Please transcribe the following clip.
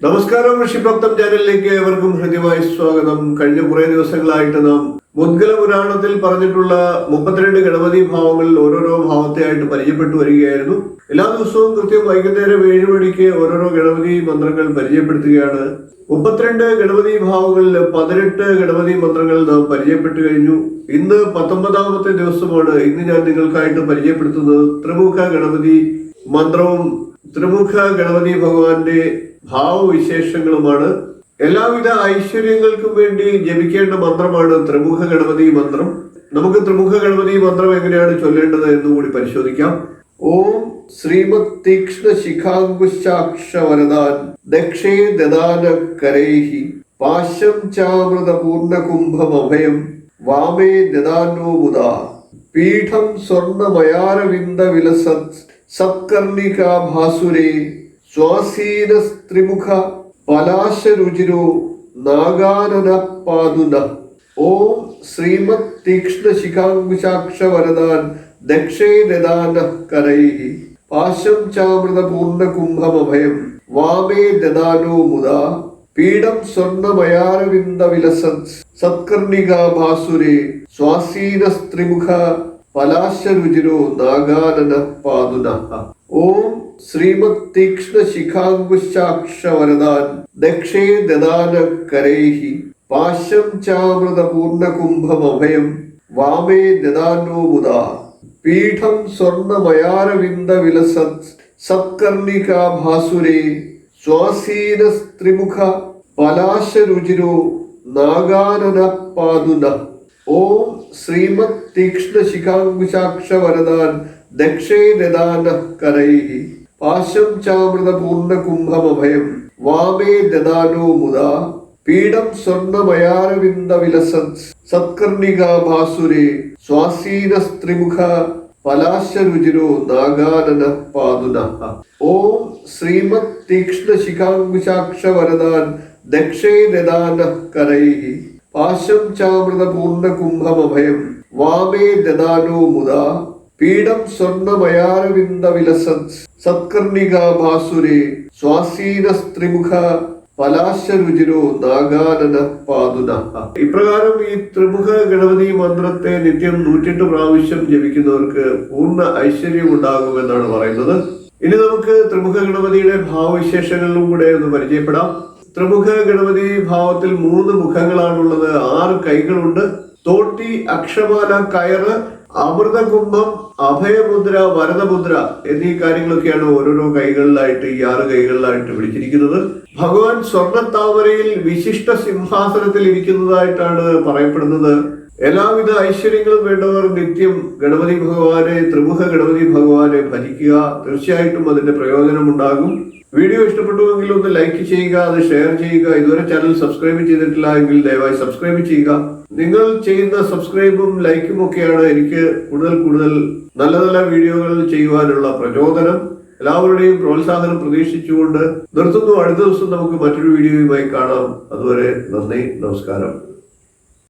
നമസ്കാരം ഋഷിഭക്തം ചാനലിലേക്ക് ഏവർക്കും ഹൃദ്യമായി സ്വാഗതം. കഴിഞ്ഞ കുറെ ദിവസങ്ങളായിട്ട് നാം മുദ്ഗല പുരാണത്തിൽ പറഞ്ഞിട്ടുള്ള മുപ്പത്തിരണ്ട് ഗണപതി ഭാവങ്ങളിൽ ഓരോരോ ഭാവത്തെയായിട്ട് പരിചയപ്പെട്ടു വരികയായിരുന്നു. എല്ലാ ദിവസവും കൃത്യം വൈകുന്നേരം ഏഴ് മണിക്ക് ഓരോരോ ഗണപതി മന്ത്രങ്ങൾ പരിചയപ്പെടുത്തുകയാണ്. മുപ്പത്തിരണ്ട് ഗണപതി ഭാവങ്ങളിൽ പതിനെട്ട് ഗണപതി മന്ത്രങ്ങൾ നാം പരിചയപ്പെട്ടു കഴിഞ്ഞു. ഇന്ന് പത്തൊമ്പതാമത്തെ ദിവസമാണ് ഇന്ന് ഞാൻ നിങ്ങൾക്കായിട്ട് പരിചയപ്പെടുത്തുന്നത്. ത്രിമുഖ ഗണപതി മന്ത്രവും ത്രിമുഖ ഗണപതി ഭഗവാന്റെ ഭാവവിശേഷങ്ങളുമാണ്. എല്ലാവിധ ഐശ്വര്യങ്ങൾക്കും വേണ്ടി ജപിക്കേണ്ട മന്ത്രമാണ് ത്രിമുഖ ഗണപതി മന്ത്രം. നമുക്ക് ത്രിമുഖ ഗണപതി മന്ത്രം എങ്ങനെയാണ് ചൊല്ലേണ്ടത് എന്നുകൂടി പരിശോധിക്കാം. ഓം ശ്രീമത് തീക്ഷ്ണ ശിഖാങ്കുശാക്ഷ വരദാൻ ദക്ഷേ ദദാന കരൈഹി പാശം ചാമൃത പൂർണകുംഭമഭയം വാമേ ദദാനോ മുദാ. പീഠം സ്വർണമയാരവിന്ദ വിലസത് സത്കർണികാ ഭാസുരേ സ്വാസീനസ്ത്രിമുഖ പലാശരുചിരോ നാഗാനന പാതുന ഓം ശ്രീമത് തീക്ഷ്ണ ശിഖാങ്കുശാക്ഷ വരദാൻ ദക്ഷേ ദദാന കരൈഹി പാശം ചാമൃത പൂർണ കുംഭമഭയം വാമേ ദദാനോ മുദാ. പീഠം സ്വർണമയാരവിന്ദ വിലസത് സത്കർണിക ഭാസുരേ സ്വാസീന സ്ത്രിമുഖ പലാശരുചിരോ നാഗാനന പാതുന ഓം ശ്രീമത് തീക്ഷ്ണ ശിഖാങ്കുശാക്ഷ വരദാൻ ദക്ഷേ ദദാന കരൈഹി പാശം ചാമൃത പൂർണ കുംഭമഭയം വാമേ ദദാനോ മുദാ പീഠം സ്വർണമയാരവിന്ദ വിലസത് സത്കർണികാ ഭാസുരേ സ്വാസീനസ്ത്രിമുഖ പലാശരുചിരോ നാഗാനന പാതുന ഓം ശ്രീമത് തീക്ഷ്ണ ശിഖാങ്കുശാക്ഷ വരദാൻ ദക്ഷേ ദദാന കരൈഹി പാശം ചാമൃത പൂർണ കുംഭമഭയം. വാമേ ദദാനോ മുദാ. പീഠം സ്വർണമയാരവിന്ദ വിലസത്. സത്കർണിക ഭാസുരേ. സ്വാസീന സ്ത്രീമുഖ പലാശരുചിരോ നാഗാനന പാതുന ഓം ശ്രീമത് തീക്ഷ്ണ ശിഖാങ്കുശാക്ഷ വരദാൻ ദക്ഷേ ദദാന കരൈ. പാശം ചാമൃത പൂർണ കുംഭമഭയം. വാമേ ദദാനോ മുദാ. പീഠം സ്വർണമയാരവിന്ദ സത്കർണിക സത്കർണികാ ഭാസുരേ സ്വാസീനസ്ത്രിമുഖ പലാശരുചിരോ നാഗാനന പാതുന ഇപ്രകാരം ഈ ത്രിമുഖ ഗണപതി മന്ത്രത്തെ നിത്യം നൂറ്റെട്ട് പ്രാവശ്യം ജപിക്കുന്നവർക്ക് പൂർണ ഐശ്വര്യം ഉണ്ടാകുമെന്നാണ് പറയുന്നത്. ഇനി നമുക്ക് ത്രിമുഖ ഗണപതിയുടെ ഭാവവിശേഷങ്ങളിലും കൂടെ ഒന്ന് പരിചയപ്പെടാം. ത്രിമുഖ ഗണപതി ഭാവത്തിൽ മൂന്ന് മുഖങ്ങളാണുള്ളത്. ആറ് കൈകളുണ്ട്. തോട്ടി അക്ഷമാല കയറ് അമൃതകുംഭം അഭയമുദ്ര വരദമുദ്ര എന്നീ കാര്യങ്ങളൊക്കെയാണ് ഓരോരോ കൈകളിലായിട്ട് ഈ ആറ് കൈകളിലായിട്ട് പിടിച്ചിരിക്കുന്നത് ഭഗവാൻ സ്വർണത്താമരയിൽ വിശിഷ്ട സിംഹാസനത്തിൽ ഇരിക്കുന്നതായിട്ടാണ് പറയപ്പെടുന്നത്. എല്ലാവിധ ഐശ്വര്യങ്ങളും വേണ്ടവർ നിത്യം ഗണപതി ഭഗവാനെ ത്രിമുഖ ഗണപതി ഭഗവാനെ ഭജിക്കുക. തീർച്ചയായിട്ടും അതിന്റെ പ്രയോജനം ഉണ്ടാകും വീഡിയോ ഇഷ്ടപ്പെട്ടുവെങ്കിൽ ഒന്ന് ലൈക്ക് ചെയ്യുക അത് ഷെയർ ചെയ്യുക. ഇതുവരെ ചാനൽ സബ്സ്ക്രൈബ് ചെയ്തിട്ടില്ല എങ്കിൽ ദയവായി സബ്സ്ക്രൈബ് ചെയ്യുക. നിങ്ങൾ ചെയ്യുന്ന സബ്സ്ക്രൈബും ലൈക്കും ഒക്കെയാണ് എനിക്ക് കൂടുതൽ കൂടുതൽ നല്ല നല്ല വീഡിയോകൾ ചെയ്യുവാനുള്ള പ്രചോദനം. എല്ലാവരുടെയും പ്രോത്സാഹനം പ്രതീക്ഷിച്ചുകൊണ്ട് നിർത്തുന്നു. അടുത്ത ദിവസം നമുക്ക് മറ്റൊരു വീഡിയോയുമായി കാണാം. അതുവരെ നന്ദി നമസ്കാരം.